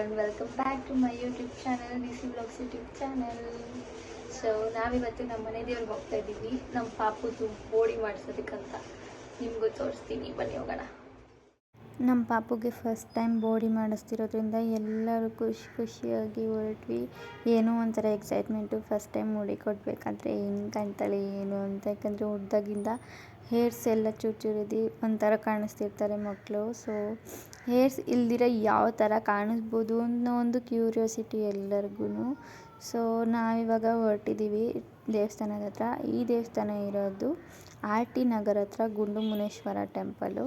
One welcome back to my YouTube channel D C blogs YouTube channel so ನಾವಿವತ್ತು ನಮ್ಮ ಮನೆ ದೇವ್ರಿಗೆ ಹೋಗ್ತಾ ಇದ್ದೀವಿ. ನಮ್ಮ ಪಾಪುದು ಬೋಡಿ ಮಾಡಿಸೋದಕ್ಕಂತ ನಿಮಗೂ ತೋರಿಸ್ತೀನಿ. ಬನ್ನಿ ಹೋಗೋಣ. ನಮ್ಮ ಪಾಪುಗೆ ಫಸ್ಟ್ ಟೈಮ್ ಬೋಡಿ ಮಾಡಿಸ್ತಿರೋದ್ರಿಂದ ಎಲ್ಲರೂ ಖುಷಿ ಖುಷಿಯಾಗಿ ಹೊರಟ್ವಿ. ಏನೋ ಒಂಥರ ಎಕ್ಸೈಟ್ಮೆಂಟು ಫಸ್ಟ್ ಟೈಮ್ ಮುಡಿ ಕೊಡಬೇಕಾದ್ರೆ ಹೆಂಗೆ ಕಾಣ್ತಾಳೆ, ಏನು ಅಂತ. ಯಾಕಂದರೆ ಹುಡ್ದಾಗಿಂದ ಹೇರ್ಸ್ ಎಲ್ಲ ಚೂಚೂರಿದು ಒಂಥರ ಕಾಣಿಸ್ತಿರ್ತಾರೆ ಮಕ್ಕಳು ಸೊ ಹೇರ್ಸ್ ಇಲ್ದಿರ ಯಾವ ಥರ ಕಾಣಿಸ್ಬೋದು ಅನ್ನೋ ಒಂದು ಕ್ಯೂರಿಯಾಸಿಟಿ ಎಲ್ಲರಿಗೂ ಸೊ ನಾವಿವಾಗ ಹೊರಟಿದ್ದೀವಿ ದೇವಸ್ಥಾನದ ಹತ್ರ. ಈ ದೇವಸ್ಥಾನ ಇರೋದು ಆರ್ ಟಿ ನಗರ ಹತ್ರ ಗುಂಡು ಮುನೇಶ್ವರ ಟೆಂಪಲು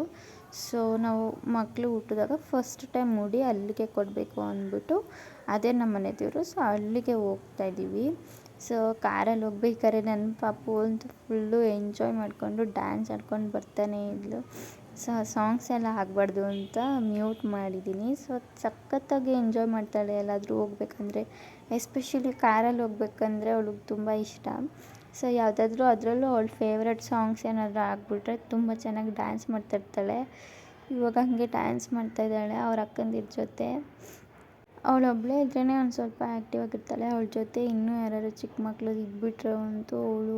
ಸೊ ನಾವು ಮಕ್ಕಳು ಹುಟ್ಟಿದಾಗ ಫಸ್ಟ್ ಟೈಮ್ ಮುಡಿ ಅಲ್ಲಿಗೆ ಕೊಡಬೇಕು ಅಂದ್ಬಿಟ್ಟು ಅದೇ ನಮ್ಮ ಮನೆ ದೇವರು ಸೊ ಅಲ್ಲಿಗೆ ಹೋಗ್ತಾ ಇದ್ದೀವಿ. ಸೊ ಕಾರಲ್ಲಿ ಹೋಗ್ಬೇಕಾದ್ರೆ ನನ್ನ ಪಾಪು ಅಂತೂ ಫುಲ್ಲು ಎಂಜಾಯ್ ಮಾಡಿಕೊಂಡು ಡ್ಯಾನ್ಸ್ ಆಡ್ಕೊಂಡು ಬರ್ತಾನೆ ಇದ್ಲು. ಸೊ ಸಾಂಗ್ಸ್ ಎಲ್ಲ ಆಗಬಾರ್ದು ಅಂತ ಮ್ಯೂಟ್ ಮಾಡಿದ್ದೀನಿ. ಸೊ ಸಖತ್ತಾಗಿ ಎಂಜಾಯ್ ಮಾಡ್ತಾಳೆ. ಎಲ್ಲಾದರೂ ಹೋಗ್ಬೇಕಂದ್ರೆ ಎಸ್ಪೆಷಲಿ ಕಾರಲ್ಲಿ ಹೋಗ್ಬೇಕಂದ್ರೆ ಅವಳಿಗೆ ತುಂಬ ಇಷ್ಟ. ಸೊ ಯಾವುದಾದ್ರೂ ಅದರಲ್ಲೂ ಅವಳ ಫೇವ್ರೆಟ್ ಸಾಂಗ್ಸ್ ಏನಾದರೂ ಆಗಿಬಿಟ್ರೆ ತುಂಬ ಚೆನ್ನಾಗಿ ಡ್ಯಾನ್ಸ್ ಮಾಡ್ತಿರ್ತಾಳೆ. ಇವಾಗ ಹಾಗೆ ಡ್ಯಾನ್ಸ್ ಮಾಡ್ತಾಯಿದ್ದಾಳೆ ಅವ್ರ ಅಕ್ಕಂದಿರ ಜೊತೆ. ಅವಳೊಬ್ಬಳೇ ಇದ್ರೇ ಒಂದು ಸ್ವಲ್ಪ ಆ್ಯಕ್ಟಿವ್ ಆಗಿರ್ತಾಳೆ. ಅವಳ ಜೊತೆ ಇನ್ನೂ ಯಾರು ಚಿಕ್ಕ ಮಕ್ಕಳು ಇದ್ಬಿಟ್ರೆ ಅಂತೂ ಅವಳು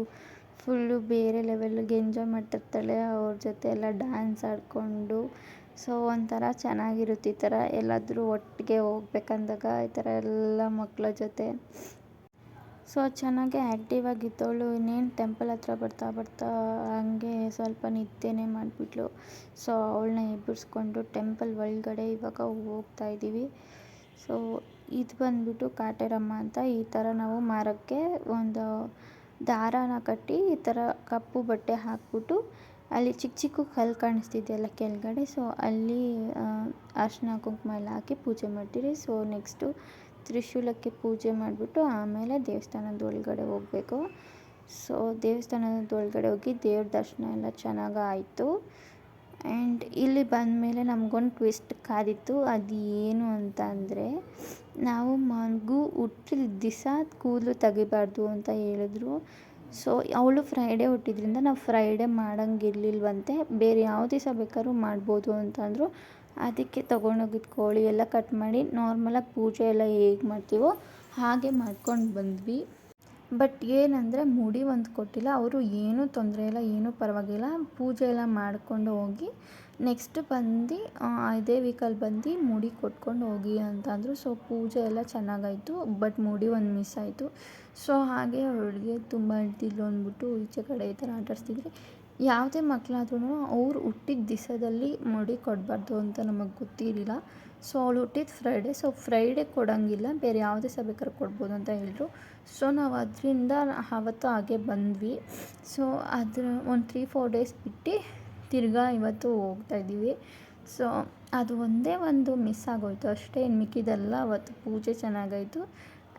ಫುಲ್ಲು ಬೇರೆ ಲೆವೆಲ್ಲಿಗೆ ಎಂಜಾಯ್ ಮಾಡ್ತಿರ್ತಾಳೆ. ಅವ್ರ ಜೊತೆ ಎಲ್ಲ ಡ್ಯಾನ್ಸ್ ಆಡಿಕೊಂಡು. ಸೊ ಒಂಥರ ಚೆನ್ನಾಗಿರುತ್ತೆ ಈ ಥರ. ಎಲ್ಲಾದರೂ ಒಟ್ಟಿಗೆ ಹೋಗ್ಬೇಕಂದಾಗ ಈ ಥರ ಎಲ್ಲ ಮಕ್ಕಳ ಜೊತೆ ಸೊ ಚೆನ್ನಾಗೆ ಆ್ಯಕ್ಟಿವ್ ಆಗಿದ್ದವಳು, ಇನ್ನೇನು ಟೆಂಪಲ್ ಹತ್ರ ಬರ್ತಾ ಬರ್ತಾ ಹಂಗೆ ಸ್ವಲ್ಪ ನಿದ್ದೆನೇ ಮಾಡಿಬಿಟ್ಲು. ಸೊ ಅವಳನ್ನ ಎಬ್ಬಿಸ್ಕೊಂಡು ಟೆಂಪಲ್ ಒಳಗಡೆ ಇವಾಗ ಹೋಗ್ತಾ ಇದ್ದೀವಿ ಸೊ ಇದು ಬಂದ್ಬಿಟ್ಟು ಕಾಟೇರಮ್ಮ ಅಂತ ಈ ಥರ ನಾವು ಮಾರೋಕ್ಕೆ ಒಂದು ದಾರಾನ ಕಟ್ಟಿ ಈ ಥರ ಕಪ್ಪು ಬಟ್ಟೆ ಹಾಕ್ಬಿಟ್ಟು ಅಲ್ಲಿ ಚಿಕ್ಕ ಚಿಕ್ಕ ಕಲ್ಲು ಕಾಣಿಸ್ತಿದೆಯಲ್ಲ ಕೆಳಗಡೆ. ಸೊ ಅಲ್ಲಿ ಅರಿಶಿನ ಕುಂಕುಮ ಎಲ್ಲ ಹಾಕಿ ಪೂಜೆ ಮಾಡ್ತೀರಿ. ಸೊ ನೆಕ್ಸ್ಟು ತ್ರಿಶೂಲಕ್ಕೆ ಪೂಜೆ ಮಾಡಿಬಿಟ್ಟು ಆಮೇಲೆ ದೇವಸ್ಥಾನದ ಒಳಗಡೆ ಹೋಗಬೇಕು. ಸೊ ದೇವಸ್ಥಾನದ ಒಳಗಡೆ ಹೋಗಿ ದೇವ್ರ ದರ್ಶನ ಎಲ್ಲ ಚೆನ್ನಾಗಿ ಆಯಿತು. ಆ್ಯಂಡ್ ಇಲ್ಲಿ ಬಂದಮೇಲೆ ನಮಗೊಂದು ಟ್ವಿಸ್ಟ್ ಕಾದಿತ್ತು. ಅದು ಏನು ಅಂತ ಅಂದರೆ, ನಾವು ಮಗು ಹುಟ್ಟಿದ ದಿವಸ ಕೂದಲು ತೆಗಿಬಾರ್ದು ಅಂತ ಹೇಳಿದ್ರು. ಸೊ ಅವಳು ಫ್ರೈಡೇ ಹುಟ್ಟಿದ್ರಿಂದ ನಾವು ಫ್ರೈಡೇ ಮಾಡೋಂಗಿರ್ಲಿಲ್ವಂತೆ ಬೇರೆ ಯಾವ ದಿವಸ ಬೇಕಾದ್ರೂ ಮಾಡ್ಬೋದು ಅಂತಂದರು ಅದಕ್ಕೆ ತೊಗೊಂಡೋಗಿದ್ದ ಕೋಳಿ ಎಲ್ಲ ಕಟ್ ಮಾಡಿ ನಾರ್ಮಲಾಗಿ ಪೂಜೆ ಎಲ್ಲ ಹೇಗೆ ಮಾಡ್ತೀವೋ ಹಾಗೆ ಮಾಡ್ಕೊಂಡು ಬಂದ್ವಿ. ಬಟ್ ಏನಂದರೆ ಮುಡಿ ಒಂದು ಕೊಟ್ಟಿಲ್ಲ, ಅವರು ಏನೂ ತೊಂದರೆ ಇಲ್ಲ, ಏನೂ ಪರವಾಗಿಲ್ಲ. ಪೂಜೆ ಎಲ್ಲ ಮಾಡಿಕೊಂಡು ಹೋಗಿ ನೆಕ್ಸ್ಟ್ ಬಂದು ಇದೇ ವೀಕಲ್ಲಿ ಬಂದು ಮುಡಿ ಕೊಟ್ಕೊಂಡು ಹೋಗಿ ಅಂತಂದರು. ಸೊ ಪೂಜೆ ಎಲ್ಲ ಚೆನ್ನಾಗಾಯಿತು ಬಟ್ ಮುಡಿ ಒಂದು ಮಿಸ್ ಆಯಿತು. ಸೊ ಹಾಗೆ ಅವಳಿಗೆ ತುಂಬ ಅಳ್ತಿದ್ಲು ಅಂದ್ಬಿಟ್ಟು ಈಚೆ ಕಡೆ ಈ ಥರ ಆಟಾಡಿಸ್ತಿದ್ರೆ ಯಾವುದೇ ಮಕ್ಕಳಾದ್ರೂ ಅವ್ರು ಹುಟ್ಟಿದ ದಿವಸದಲ್ಲಿ ಮುಡಿ ಕೊಡಬಾರ್ದು ಅಂತ ನಮಗೆ ಗೊತ್ತಿರಲಿಲ್ಲ. ಸೊ ಅವ್ಳು ಹುಟ್ಟಿದ ಫ್ರೈಡೇ ಸೊ ಫ್ರೈಡೇ ಕೊಡೋಂಗಿಲ್ಲ. ಬೇರೆ ಯಾವುದೇ ದಿವಸ ಬೇಕಾದ್ರೂ ಕೊಡ್ಬೋದು ಅಂತ ಹೇಳಿದ್ರು. ಸೊ ನಾವು ಅದರಿಂದ ಆವತ್ತು ಹಾಗೆ ಬಂದ್ವಿ. ಸೊ ಅದ್ರ ಒಂದು ತ್ರೀ ಫೋರ್ ಡೇಸ್ ಬಿಟ್ಟು ತಿರ್ಗಾ ಇವತ್ತು ಹೋಗ್ತಾ ಇದ್ದೀವಿ. ಸೊ ಅದು ಒಂದೇ ಒಂದು ಮಿಸ್ ಆಗೋಯ್ತು. ಅಷ್ಟೇ ಇನ್ನು ಮಿಕ್ಕಿದೆಲ್ಲ ಅವತ್ತು ಪೂಜೆ ಚೆನ್ನಾಗಾಯಿತು.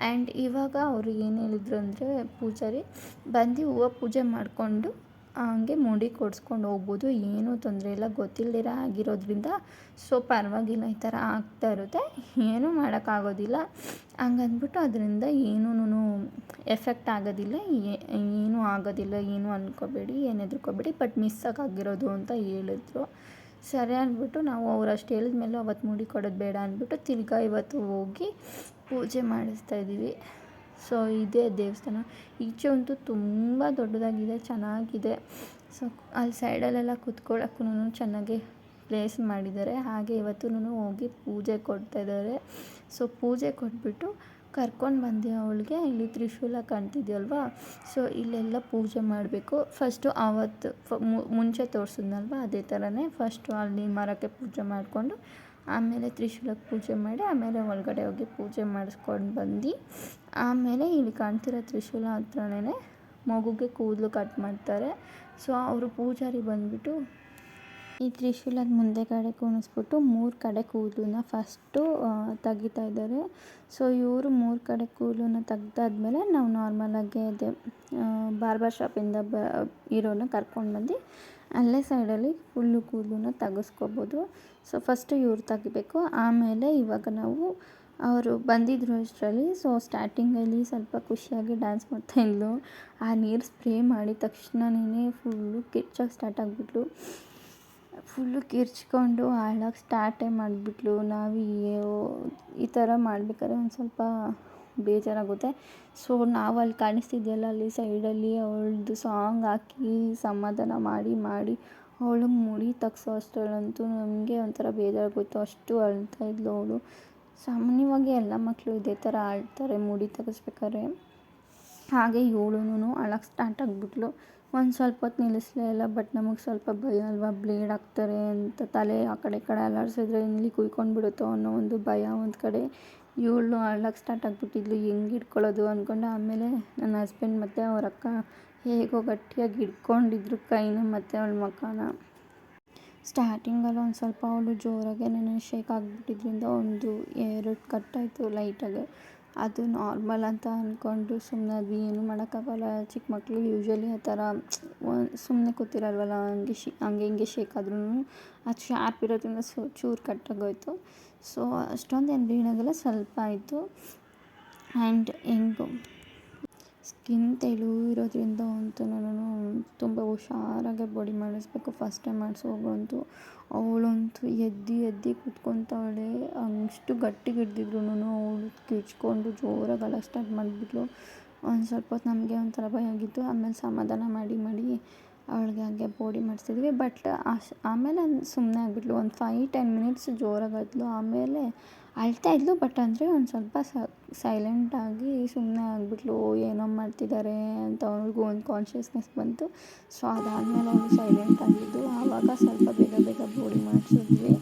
ಆ್ಯಂಡ್ ಇವಾಗ ಅವರು ಏನು ಹೇಳಿದ್ರು ಅಂದರೆ, ಪೂಜಾರಿ ಬಂದು ಹೂವು ಪೂಜೆ ಮಾಡಿಕೊಂಡು ಹಂಗೆ ಮುಡಿ ಕೊಡ್ಸ್ಕೊಂಡು ಹೋಗ್ಬೋದು. ಏನೂ ತೊಂದರೆ ಇಲ್ಲ. ಗೊತ್ತಿಲ್ಲದಿರ ಆಗಿರೋದ್ರಿಂದ ಸೊ ಪರವಾಗಿಲ್ಲ. ಈ ಥರ ಆಗ್ತಾ ಇರುತ್ತೆ. ಏನೂ ಮಾಡೋಕ್ಕಾಗೋದಿಲ್ಲ. ಹಂಗಂದ್ಬಿಟ್ಟು ಅದರಿಂದ ಏನೂನು ಎಫೆಕ್ಟ್ ಆಗೋದಿಲ್ಲ. ಏನೂ ಆಗೋದಿಲ್ಲ. ಏನೂ ಅಂದ್ಕೋಬೇಡಿ ಏನು ಬಟ್ ಮಿಸ್ ಆಗಿರೋದು ಅಂತ ಹೇಳಿದ್ರು. ಸರಿ ಅಂದ್ಬಿಟ್ಟು ನಾವು ಅವ್ರು ಅಷ್ಟು ಹೇಳಿದ್ಮೇಲೆ ಅವತ್ತು ಮುಡಿ ಕೊಡೋದು ಬೇಡ ಅಂದ್ಬಿಟ್ಟು ತಿರ್ಗಾ ಇವತ್ತು ಹೋಗಿ ಪೂಜೆ ಮಾಡಿಸ್ತಾ ಇದ್ದೀವಿ. ಸೊ ಇದೇ ದೇವಸ್ಥಾನ. ಈಚೆ ಅಂತೂ ತುಂಬ ದೊಡ್ಡದಾಗಿದೆ, ಚೆನ್ನಾಗಿದೆ. ಸೊ ಅಲ್ಲಿ ಸೈಡಲ್ಲೆಲ್ಲ ಕುತ್ಕೊಳ್ಳೋಕ್ಕೂ ಚೆನ್ನಾಗಿ ಪ್ಲೇಸ್ ಮಾಡಿದ್ದಾರೆ. ಹಾಗೆ ಇವತ್ತು ಹೋಗಿ ಪೂಜೆ ಕೊಡ್ತಾಯಿದ್ದಾರೆ ಸೊ ಪೂಜೆ ಕೊಟ್ಬಿಟ್ಟು ಕರ್ಕೊಂಡು ಬಂದೆ ಅವಳಿಗೆ. ಇಲ್ಲಿ ತ್ರಿಶೂಲ ಕಾಣ್ತಿದೆಯಲ್ವಾ? ಸೊ ಇಲ್ಲೆಲ್ಲ ಪೂಜೆ ಮಾಡಬೇಕು. ಫಸ್ಟು ಆವತ್ತು ಮುಂಚೆ ತೋರಿಸಿದ್ನಲ್ವ? ಅದೇ ಥರನೇ ಫಸ್ಟು ಅಲ್ಲಿ ಮರಕ್ಕೆ ಪೂಜೆ ಮಾಡಿಕೊಂಡು ಆಮೇಲೆ ತ್ರಿಶೂಲಕ್ಕೆ ಪೂಜೆ ಮಾಡಿ, ಆಮೇಲೆ ಒಳಗಡೆ ಹೋಗಿ ಪೂಜೆ ಮಾಡಿಸ್ಕೊಂಡು ಬಂದು, ಆಮೇಲೆ ಇಲ್ಲಿ ಕಾಣ್ತಿರೋ ತ್ರಿಶೂಲ ಹತ್ರನೇ ಮಗುಗೆ ಕೂದಲು ಕಟ್ ಮಾಡ್ತಾರೆ. ಸೊ ಅವರು ಪೂಜಾರಿ ಬಂದುಬಿಟ್ಟು ಈ ತ್ರಿಶೂಲದ ಮುಂದೆಗಡೆ ಕುಣಿಸ್ಬಿಟ್ಟು ಮೂರು ಕಡೆ ಕೂದಲನ್ನ ಫಸ್ಟು ತೆಗಿತಾ ಇದ್ದಾರೆ. ಸೊ ಇವರು ಮೂರು ಕಡೆ ಕೂದಲನ್ನ ತೆಗ್ದಾದ್ಮೇಲೆ ನಾವು ನಾರ್ಮಲಾಗಿ ಅದೇ ಬಾರ್ಬರ್ ಶಾಪಿಂದ ಬ, ಇರೋನ ಕರ್ಕೊಂಡು ಬಂದು ಅಲ್ಲೇ ಸೈಡಲ್ಲಿ ಹುಲ್ಲು ಕೂದಲನ್ನ ತೆಗೆಸ್ಕೋಬೋದು. ಸೊ ಫಸ್ಟು ಇವ್ರು ತೆಗಿಬೇಕು. ಆಮೇಲೆ ಇವಾಗ ನಾವು ಅವರು ಬಂದಿದ್ರು ಅಷ್ಟರಲ್ಲಿ. ಸೊ ಸ್ಟಾರ್ಟಿಂಗಲ್ಲಿ ಸ್ವಲ್ಪ ಖುಷಿಯಾಗಿ ಡ್ಯಾನ್ಸ್ ಮಾಡ್ತಾ ಇದ್ಲು. ಆ ನೀರು ಸ್ಪ್ರೇ ಮಾಡಿದ ತಕ್ಷಣನೇ ಫುಲ್ಲು ಕಿರ್ಚೋಕೆ ಸ್ಟಾರ್ಟ್ ಆಗಿಬಿಟ್ಲು. ಫುಲ್ಲು ಕಿರ್ಚ್ಕೊಂಡು ಹಾಳಾಗಿ ಸ್ಟಾರ್ಟೇ ಮಾಡಿಬಿಟ್ಲು. ನಾವು ಈ ಥರ ಮಾಡ್ಬೇಕಾದ್ರೆ ಒಂದು ಸ್ವಲ್ಪ ಬೇಜಾರಾಗುತ್ತೆ. ಸೊ ನಾವು ಅಲ್ಲಿ ಕಾಣಿಸ್ತಿದ್ಯಲ್ಲ, ಅಲ್ಲಿ ಸೈಡಲ್ಲಿ ಅವಳದು ಸಾಂಗ್ ಹಾಕಿ ಸಮಾಧಾನ ಮಾಡಿ ಮಾಡಿ ಅವಳು ಮುಡಿ ತಗ್ಸೋ ಅಷ್ಟರಲ್ಲಂತೂ ನಮಗೆ ಒಂಥರ ಬೇಜಾರಾಗೋಯಿತು. ಅಷ್ಟು ಅಳ್ತಾ ಇದ್ಲು ಅವಳು. ಸಾಮಾನ್ಯವಾಗಿ ಎಲ್ಲ ಮಕ್ಕಳು ಇದೇ ಥರ ಅಳ್ತಾರೆ ಮುಡಿ ತೆಗೆಸ್ಬೇಕಾದ್ರೆ. ಹಾಗೆ ಏಳುನು ಅಳಕ್ಕೆ ಸ್ಟಾರ್ಟ್ ಆಗಿಬಿಟ್ಲು. ಒಂದು ಸ್ವಲ್ಪ ಹೊತ್ತು ನಿಲ್ಲಿಸಲೇ ಇಲ್ಲ ಬಟ್ ನಮಗೆ ಸ್ವಲ್ಪ ಭಯ ಅಲ್ವಾ? ಬ್ಲೇಡ್ ಆಗ್ತಾರೆ ಅಂತ ತಲೆ ಆ ಕಡೆ ಕಡೆ ಅಲ್ಲಾಡಿಸಿದ್ರೆ ಇಲ್ಲಿ ಕುಯ್ಕೊಂಡು ಬಿಡುತ್ತೋ ಅನ್ನೋ ಒಂದು ಭಯ ಒಂದು ಕಡೆ. ಇವಳು ಅಳಕ್ಕೆ ಸ್ಟಾರ್ಟ್ ಆಗಿಬಿಟ್ಟಿದ್ಲು, ಹೆಂಗೆ ಹಿಡ್ಕೊಳ್ಳೋದು ಅಂದ್ಕೊಂಡು ಆಮೇಲೆ ನನ್ನ ಹಸ್ಬೆಂಡ್ ಮತ್ತು ಅವ್ರ ಅಕ್ಕ ಹೇಗೋ ಗಟ್ಟಿಯಾಗಿ ಹಿಡ್ಕೊಂಡಿದ್ರು ಕೈನ ಮತ್ತು ಅವಳ ಮಖನ. ಸ್ಟಾರ್ಟಿಂಗಲ್ಲಿ ಒಂದು ಸ್ವಲ್ಪ ಅವಳು ಜೋರಾಗೆ ನನ್ನ ಶೇಕ್ ಆಗಿಬಿಟ್ಟಿದ್ರಿಂದ ಒಂದು ಎರಡು ಕಟ್ಟಾಯಿತು ಲೈಟಾಗಿ ಅದು ನಾರ್ಮಲ್ ಅಂತ ಅಂದ್ಕೊಂಡು ಸುಮ್ಮನೆ ಅದು ಏನು ಮಾಡೋಕ್ಕಾಗಲ್ಲ. ಚಿಕ್ಕ ಮಕ್ಕಳು ಯೂಶ್ವಲಿ ಆ ಥರ ಸುಮ್ಮನೆ ಕೂತಿರಲ್ವಲ್ಲ, ಹಂಗೆ ಶಿ ಹಂಗೆ ಹಿಂಗೆ ಶೇಕ್ ಆದ್ರೂ ಅದು ಶಾರ್ಪ್ ಇರೋದ್ರಿಂದ ಸೊ ಚೂರು ಕಟ್ಟಾಗೋಯ್ತು ಸೊ ಅಷ್ಟೊಂದೇನು ಬೀಳೋದಿಲ್ಲ ಸ್ವಲ್ಪ ಆಯಿತು. ಆ್ಯಂಡ್ ಹೆಂಗು? ಸ್ಕಿನ್ ತೆಳು ಇರೋದ್ರಿಂದ ಅಂತೂ ನಾನು ತುಂಬ ಹುಷಾರಾಗೆ ಬಾಡಿ ಮಾಡಿಸ್ಬೇಕು. ಫಸ್ಟ್ ಟೈಮ್ ಮಾಡಿಸೋಗಂತೂ ಅವಳಂತೂ ಎದ್ದು ಎದ್ದು ಕುತ್ಕೊತಾವಳೆ ಅಷ್ಟು ಗಟ್ಟಿಗೆ ಹಿಡ್ದಿದ್ರು ಅವಳು ಕಿಚ್ಕೊಂಡು ಜೋರಾಗಿ ಅಳಕ್ಕೆ ಸ್ಟಾರ್ಟ್ ಮಾಡಿಬಿಟ್ಲು. ಒಂದು ಸ್ವಲ್ಪ ಹೊತ್ತು ನಮಗೆ ಒಂಥರ ಭಯ ಆಗಿತ್ತು. ಆಮೇಲೆ ಸಮಾಧಾನ ಮಾಡಿ ಮಾಡಿ ಅವಳಿಗೆ ಹಾಗೆ ಬೋಡಿ ಮಾಡಿಸಿದ್ವಿ. ಬಟ್ ಅಶ್, ಆಮೇಲೆ ಸುಮ್ಮನೆ ಆಗಿಬಿಟ್ಲು. ಒಂದು ಫೈವ್ ಟೆನ್ ಮಿನಿಟ್ಸ್ ಜೋರಾಗಿ ಆಮೇಲೆ ಅಳ್ತಾ ಇದ್ಳು ಬಟ್ ಅಂದರೆ ಒಂದು ಸ್ವಲ್ಪ ಸೈಲೆಂಟಾಗಿ ಸುಮ್ಮನೆ ಆಗಿಬಿಟ್ಲು. ಏನೋ ಮಾಡ್ತಿದ್ದಾರೆ ಅಂತ ಅವ್ಳಿಗೂ ಒಂದು ಕಾನ್ಷಿಯಸ್ನೆಸ್ ಬಂತು. ಸೊ ಅದಾದಮೇಲೆ ಅವಳು ಸೈಲೆಂಟ್ ಆಗಿದ್ದು. ಆವಾಗ ಸ್ವಲ್ಪ ಬೇಗ ಬೇಗ ಬೋಡಿ ಮಾಡಿಸಿದ್ವಿ.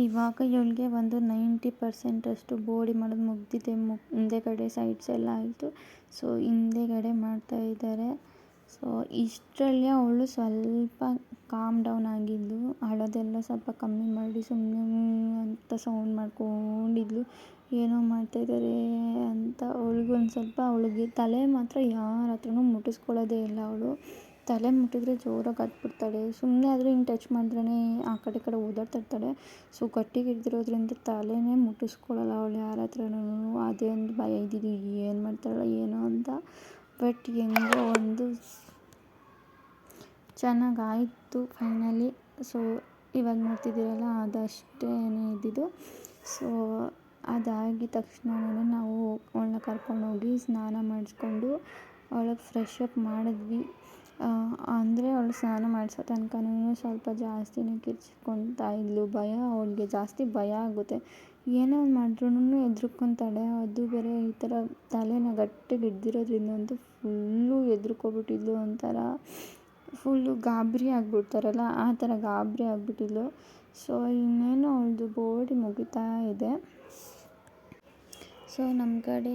ಇವಾಗ ಇವಳಿಗೆ ಒಂದು ನೈಂಟಿ ಪರ್ಸೆಂಟಷ್ಟು ಬೋಡಿ ಮಾಡೋದು ಮುಗ್ದಿದೆ. ಮುಗ್ ಹಿಂದೆಗಡೆ ಸೈಡ್ಸ್ ಎಲ್ಲ ಆಯಿತು. ಸೊ ಹಿಂದೆಗಡೆ ಮಾಡ್ತಾ ಇದ್ದಾರೆ. ಸೊ ಇಷ್ಟರಲ್ಲಿ ಅವಳು ಸ್ವಲ್ಪ ಕಾಮ್ ಡೌನ್ ಆಗಿದ್ಲು. ಅಳೋದೆಲ್ಲ ಸ್ವಲ್ಪ ಕಮ್ಮಿ ಮಾಡಿ ಸುಮ್ಮನೆ ಅಂತ ಸೌಂಡ್ ಮಾಡ್ಕೊಂಡಿದ್ಲು. ಏನೋ ಮಾಡ್ತಾಯಿದ್ದಾರೆ ಅಂತ ಅವಳಿಗೊಂದು ಸ್ವಲ್ಪ ಅವಳಿಗೆ ತಲೆ ಮಾತ್ರ ಯಾರ ಹತ್ರನೂ ಮುಟ್ಟಿಸ್ಕೊಳ್ಳೋದೇ ಇಲ್ಲ ಅವಳು. ತಲೆ ಮುಟ್ಟಿದ್ರೆ ಜೋರಾಗಿ ಹತ್ಬಿಡ್ತಾಳೆ. ಸುಮ್ಮನೆ ಆದರೂ ಹಿಂಗೆ ಟಚ್ ಮಾಡಿದ್ರೇ ಆ ಕಡೆ ಈ ಕಡೆ ಓದಾಡ್ತಾ ಇರ್ತಾಳೆ. ಸೊ ಗಟ್ಟಿಗೆ ಹಿಡ್ದಿರೋದ್ರಿಂದ ತಲೆನೇ ಮುಟ್ಟಿಸ್ಕೊಳ್ಳಲ್ಲ ಅವಳು ಯಾರ ಹತ್ರನೂ. ಅದೇ ಒಂದು ಭಯ ಇದ್ದಿದ್ದು ಏನು ಮಾಡ್ತಾಳೆ ಏನೋ ಅಂತ. ಬಟ್ ಹೆಂಗೋ ಒಂದು ಚೆನ್ನಾಗಾಯಿತು ಫೈನಲಿ ಸೊ ಇವಾಗ ನೋಡ್ತಿದ್ದೀರಲ್ಲ ಅದಷ್ಟೇ ಇದ್ದಿದ್ದು. ಸೊ ಅದಾಗಿದ ತಕ್ಷಣವೇ ನಾವು ಅವಳನ್ನ ಕರ್ಕೊಂಡೋಗಿ ಸ್ನಾನ ಮಾಡಿಸ್ಕೊಂಡು ಅವಳಿಗೆ ಫ್ರೆಶ್ ಅಪ್ ಮಾಡಿದ್ವಿ. ಅಂದರೆ ಅವಳು ಸ್ನಾನ ಮಾಡಿಸೋ ತನಕನೂ ಸ್ವಲ್ಪ ಜಾಸ್ತಿನೇ ಕಿರ್ಚ್ಕೊತಾ ಇದ್ಲು. ಭಯ, ಅವಳಿಗೆ ಜಾಸ್ತಿ ಭಯ ಆಗುತ್ತೆ. ಏನೇ ಒಂದು ಮಾಡ್ರೂ ಹೆದ್ರುಕೊಂತಾಳೆ ಅದು ಬೇರೆ ಈ ಥರ ತಲೆನ ಗಟ್ಟಿಗೆ ಹಿಡ್ದಿರೋದ್ರಿಂದಂತೂ ಫುಲ್ಲು ಹೆದ್ರುಕೊಬಿಟ್ಟಿದ್ಲು ಒಂಥರ. ಫುಲ್ಲು ಗಾಬರಿ ಆಗಿಬಿಡ್ತಾರಲ್ಲ, ಆ ಥರ ಗಾಬರಿ ಆಗಿಬಿಟ್ಟಿದ್ಲು. ಸೊ ಇನ್ನೇನು ಅವಳದು ಬೋಡಿ ಮುಗಿತಾ ಇದೆ. ಸೊ ನಮ್ಮ ಕಡೆ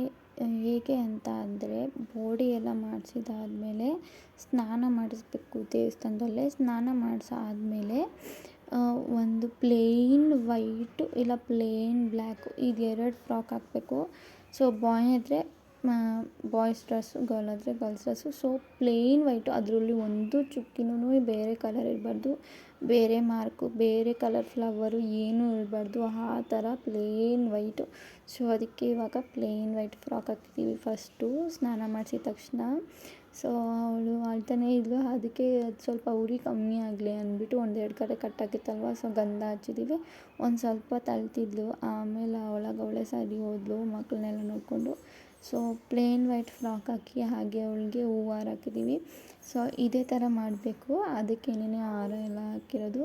ಹೇಗೆ ಅಂತ ಅಂದರೆ ಬೋಡಿ ಎಲ್ಲ ಮಾಡಿಸಿದಾದ್ಮೇಲೆ ಸ್ನಾನ ಮಾಡಿಸ್ಬೇಕು. ದೇವಸ್ಥಾನದಲ್ಲೇ ಸ್ನಾನ ಮಾಡಿಸಾದ್ಮೇಲೆ ಒಂದು ಪ್ಲೇನ್ ವೈಟು ಇಲ್ಲ ಪ್ಲೇನ್ ಬ್ಲ್ಯಾಕು ಇದು ಎರಡು ಫ್ರಾಕ್ ಹಾಕಬೇಕು. ಸೊ ಬಾಯ್ ಆದರೆ ಬಾಯ್ಸ್ ಡ್ರೆಸ್ಸು ಗರ್ಲ್ ಆದರೆ girls dress so plain white ಅದರಲ್ಲಿ ಒಂದು ಚುಕ್ಕಿನೂ ಬೇರೆ ಕಲರ್ ಇರಬಾರ್ದು. ಬೇರೆ ಮಾರ್ಕು, ಬೇರೆ ಕಲರ್ ಫ್ಲವರು ಏನೂ ಇರಬಾರ್ದು. ಆ ಥರ ಪ್ಲೇನ್ ವೈಟು. ಸೊ, ಅದಕ್ಕೆ ಇವಾಗ ಪ್ಲೇನ್ ವೈಟ್ ಫ್ರಾಕ್ ಹಾಕಿದ್ದೀವಿ ಫಸ್ಟು ಸ್ನಾನ ಮಾಡಿಸಿದ ತಕ್ಷಣ. ಸೊ, ಅವಳು ಅಳ್ತಾನೇ ಇದ್ಲು. ಅದಕ್ಕೆ ಅದು ಸ್ವಲ್ಪ ಉರಿ ಕಮ್ಮಿ ಆಗಲಿ ಅಂದ್ಬಿಟ್ಟು ಒಂದೆರಡು ಕಡೆ ಕಟ್ಟಾಕಿತ್ತಲ್ವ ಸೊ, ಗಂಧ ಹಚ್ಚಿದ್ದೀವಿ ಒಂದು ಸ್ವಲ್ಪ ತಳ್ತಿದ್ಲು ಆಮೇಲೆ ಅವಳಾಗ ಅವಳೇ ಸರಿ ಹೋದ್ಲು. ಮಕ್ಕಳನ್ನೆಲ್ಲ ನೋಡಿಕೊಂಡು ಸೊ ಪ್ಲೇನ್ ವೈಟ್ ಫ್ರಾಕ್ ಹಾಕಿ, ಹಾಗೆ ಅವಳಿಗೆ ಹೂವು ಹಾರ ಹಾಕಿದ್ದೀವಿ ಸೊ ಇದೇ ಥರ ಮಾಡಬೇಕು. ಅದಕ್ಕೆ ಏನೇನೇ ಹಾರ ಎಲ್ಲ ಹಾಕಿರೋದು.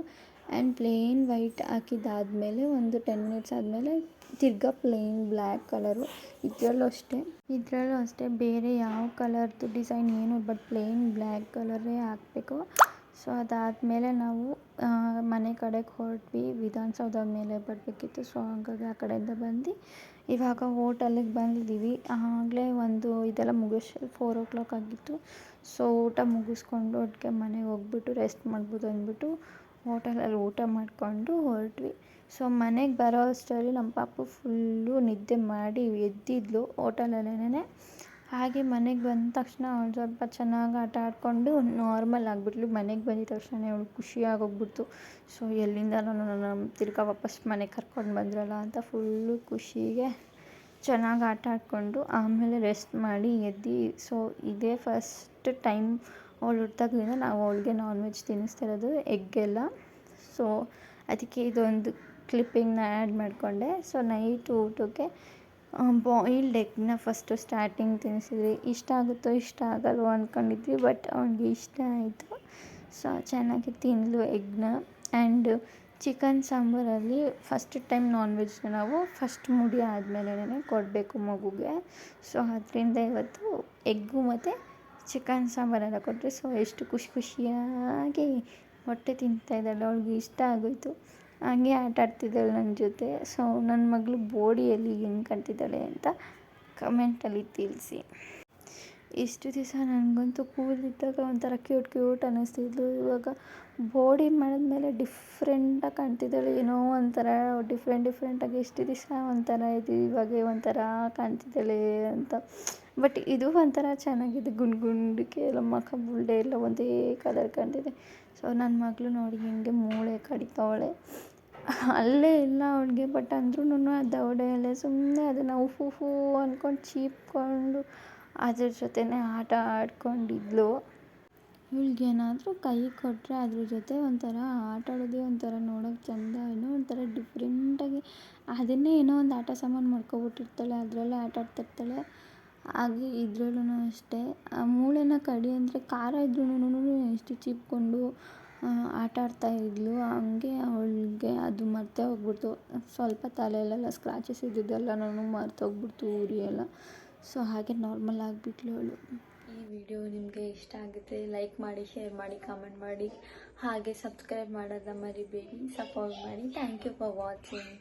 ಆ್ಯಂಡ್ ಪ್ಲೇನ್ ವೈಟ್ ಹಾಕಿದ್ದಾದಮೇಲೆ ಒಂದು ಟೆನ್ ಮಿನಿಟ್ಸ್ ಆದಮೇಲೆ ತಿರ್ಗಾ ಪ್ಲೇನ್ ಬ್ಲ್ಯಾಕ್ ಕಲರು ಇದರಲ್ಲೂ ಅಷ್ಟೇ. ಇದರಲ್ಲೂ ಅಷ್ಟೇ. ಬೇರೆ ಯಾವ ಕಲರ್ದು ಡಿಸೈನ್ ಏನು ಬಟ್ ಪ್ಲೇನ್ ಬ್ಲ್ಯಾಕ್ ಕಲರೇ ಹಾಕಬೇಕು. ಸೊ ಅದಾದಮೇಲೆ ನಾವು ಮನೆ ಕಡೆಗೆ ಹೊರಟ್ವಿ. ವಿಧಾನಸೌಧ ಮೇಲೆ ಬರಬೇಕಿತ್ತು. ಸೊ ಹಾಗಾಗಿ ಆ ಕಡೆಯಿಂದ ಬಂದು ಇವಾಗ ಹೋಟಲಿಗೆ ಬಂದಿದ್ದೀವಿ. ಆಗಲೇ ಒಂದು ಇದೆಲ್ಲ ಮುಗಿಸಿ ಫೋರ್ ಓ ಕ್ಲಾಕ್ ಆಗಿತ್ತು. ಸೊ ಊಟ ಮುಗಿಸ್ಕೊಂಡು ಒಟ್ಟಿಗೆ ಮನೆಗೆ ಹೋಗ್ಬಿಟ್ಟು ರೆಸ್ಟ್ ಮಾಡ್ಬೋದು ಅಂದ್ಬಿಟ್ಟು ಹೋಟೆಲಲ್ಲಿ ಊಟ ಮಾಡಿಕೊಂಡು ಹೊರಟ್ವಿ. ಸೊ ಮನೆಗೆ ಬರೋ ಅಷ್ಟರಲ್ಲಿ ನಮ್ಮ ಪಾಪು ಫುಲ್ಲು ನಿದ್ದೆ ಮಾಡಿ ಎದ್ದಿದ್ಲು ಹೋಟೆಲಲ್ಲೇನೆ. ಹಾಗೆ ಮನೆಗೆ ಬಂದ ತಕ್ಷಣ ಅವಳು ಸ್ವಲ್ಪ ಚೆನ್ನಾಗಿ ಆಟ ಆಡಿಕೊಂಡು ನಾರ್ಮಲ್ ಆಗಿಬಿಟ್ಲು. ಮನೆಗೆ ಬಂದಿದ ತಕ್ಷಣ ಅವಳು ಖುಷಿಯಾಗೋಗ್ಬಿಡ್ತು ಸೊ ಎಲ್ಲಿಂದನೋ ನನ್ನ ತಿರ್ಗಾ ವಾಪಸ್ ಮನೆಗೆ ಕರ್ಕೊಂಡು ಬಂದ್ರಲ್ಲ ಅಂತ ಫುಲ್ಲು ಖುಷಿಗೆ ಚೆನ್ನಾಗಿ ಆಟ ಆಡಿಕೊಂಡು ಆಮೇಲೆ ರೆಸ್ಟ್ ಮಾಡಿ ಎದ್ದು. ಸೊ ಇದೇ ಫಸ್ಟ್ ಟೈಮ್ ಅವಳು ಹುಟ್ಟಿದಾಗ್ಲಿಂದ ನಾವು ಅವಳಿಗೆ ನಾನ್ ವೆಜ್ ತಿನ್ನಿಸ್ತಿರೋದು ಎಗ್ಗೆಲ್ಲ. ಸೊ ಅದಕ್ಕೆ ಇದೊಂದು ಕ್ಲಿಪ್ಪಿಂಗ್ನ ಆ್ಯಡ್ ಮಾಡಿಕೊಂಡೆ. ಸೊ ನೈಟ್ ಊಟಕ್ಕೆ ಬಾಯಿಲ್ಡ್ ಎಗ್ನ ಫಸ್ಟು ಸ್ಟಾರ್ಟಿಂಗ್ ತಿನ್ನಿಸಿದ್ವಿ ಇಷ್ಟ ಆಗುತ್ತೋ ಇಷ್ಟ ಆಗಲ್ವೋ ಅಂದ್ಕೊಂಡಿದ್ವಿ ಬಟ್ ಅವ್ನಿಗೆ ಇಷ್ಟ ಆಯಿತು. ಸೊ ಚೆನ್ನಾಗಿ ತಿಂದಳು ಎಗ್ನ ಆ್ಯಂಡ್ ಚಿಕನ್ ಸಾಂಬಾರಲ್ಲಿ ಫಸ್ಟ್ ಟೈಮ್ ನಾನ್ ವೆಜ್ನ ನಾವು ಫಸ್ಟ್ ಮುಡಿ ಆದಮೇಲೆ ಕೊಡಬೇಕು ಮಗುಗೆ. ಸೊ ಅದರಿಂದ ಇವತ್ತು ಎಗ್ಗು ಮತ್ತು ಚಿಕನ್ ಸಾಂಬಾರೆಲ್ಲ ಕೊಟ್ಟರೆ ಸೊ ಎಷ್ಟು ಖುಷಿ ಖುಷಿಯಾಗಿ ಹೊಟ್ಟೆ ತಿಂತಾಯಿದ್ದಾಳೆ ಅವಳಿಗೆ ಇಷ್ಟ ಆಗೋಯಿತು. ಹಂಗೆ ಆಟ ಆಡ್ತಿದ್ದಾಳೆ ನನ್ನ ಜೊತೆ. ಸೊ ನನ್ನ ಮಗಳು ಬೋಡಿಯಲ್ಲಿ ಹೆಂಗೆ ಕಾಣ್ತಿದ್ದಾಳೆ ಅಂತ ಕಮೆಂಟಲ್ಲಿ ತಿಳಿಸಿ. ಇಷ್ಟು ದಿವಸ ನನಗಂತೂ ಕೂದಲಿದ್ದಾಗ ಒಂಥರ ಕ್ಯೂಟ್ ಕ್ಯೂಟ್ ಅನ್ನಿಸ್ತಿದ್ಲು. ಇವಾಗ ಬಾಡಿ ಮಾಡಿದ್ಮೇಲೆ ಡಿಫ್ರೆಂಟಾಗಿ ಕಾಣ್ತಿದ್ದಾಳೆ. ಏನೋ ಒಂಥರ ಡಿಫ್ರೆಂಟ್ ಡಿಫ್ರೆಂಟಾಗಿ ಇಷ್ಟು ದಿವಸ ಒಂಥರ ಇದು ಇವಾಗ ಒಂಥರ ಕಾಣ್ತಿದ್ದಾಳೆ ಅಂತ. ಬಟ್ ಇದು ಒಂಥರ ಚೆನ್ನಾಗಿದೆ. ಗುಂಡು ಗುಂಡಕ್ಕೆ ಎಲ್ಲ ಮಖ ಬುಲ್ಡೆ ಎಲ್ಲ ಒಂದೇ ಕಲರ್ ಕಾಣ್ತಿದೆ. ಸೊ ನನ್ನ ಮಗಳು ನೋಡಿ ಹಿಂಗೆ ಮೂಳೆ ಕಡಿತಾವಳೆ. ಅಲ್ಲೇ ಇಲ್ಲ ಅವಳಿಗೆ ಬಟ್ ಅಂದ್ರೂ ಆ ದವಡೆಯಲ್ಲೇ ಸುಮ್ಮನೆ ಅದನ್ನು ಉಫ್ ಹೂ ಅಂದ್ಕೊಂಡು ಚೀಪ್ಕೊಂಡು ಅದ್ರ ಜೊತೆನೇ ಆಟ ಆಡ್ಕೊಂಡಿದ್ಲು. ಇವಳಿಗೇನಾದರೂ ಕೈ ಕೊಟ್ಟರೆ ಅದ್ರ ಜೊತೆ ಒಂಥರ ಆಟ ಆಡೋದೇ ಒಂಥರ ನೋಡೋಕೆ ಚೆಂದ, ಏನೋ ಒಂಥರ ಡಿಫ್ರೆಂಟಾಗಿ ಅದನ್ನೇ ಏನೋ ಒಂದು ಆಟ ಸಾಮಾನು ಮಾಡ್ಕೊಬಿಟ್ಟಿರ್ತಾಳೆ, ಅದರಲ್ಲೇ ಆಟ ಆಡ್ತಿರ್ತಾಳೆ ಹಾಗೆ ಇದ್ರಲ್ಲೂ ಅಷ್ಟೇ. ಆ ಮೂಳೆನ ಕಡಿ ಅಂದರೆ ಖಾರ ಇದ್ರೂ ಎಷ್ಟು ಚೀಪ್ಕೊಂಡು ಆಟ ಆಡ್ತಾ ಇದ್ಲು. ಹಂಗೆ ಅವಳಿಗೆ ಅದು ಮರೆತೇ ಹೋಗ್ಬಿಡ್ತು. ಸ್ವಲ್ಪ ತಲೆಯಲ್ಲೆಲ್ಲ ಸ್ಕ್ರಾಚಸ್ ಇದ್ದಿದ್ದೆಲ್ಲನೂ ಮರ್ತೋಗ್ಬಿಡ್ತು ಉರಿ ಎಲ್ಲ. ಸೊ ಹಾಗೆ ನಾರ್ಮಲ್ ಆಗಿಬಿಟ್ಲು ಅವಳು. ಈ ವಿಡಿಯೋ ನಿಮಗೆ ಇಷ್ಟ ಆಗುತ್ತೆ ಲೈಕ್ ಮಾಡಿ ಶೇರ್ ಮಾಡಿ ಕಾಮೆಂಟ್ ಮಾಡಿ. ಹಾಗೆ ಸಬ್ಸ್ಕ್ರೈಬ್ ಮಾಡೋದ ಮರಿಬೇಡಿ ಸಪೋರ್ಟ್ ಮಾಡಿ. Thank you for watching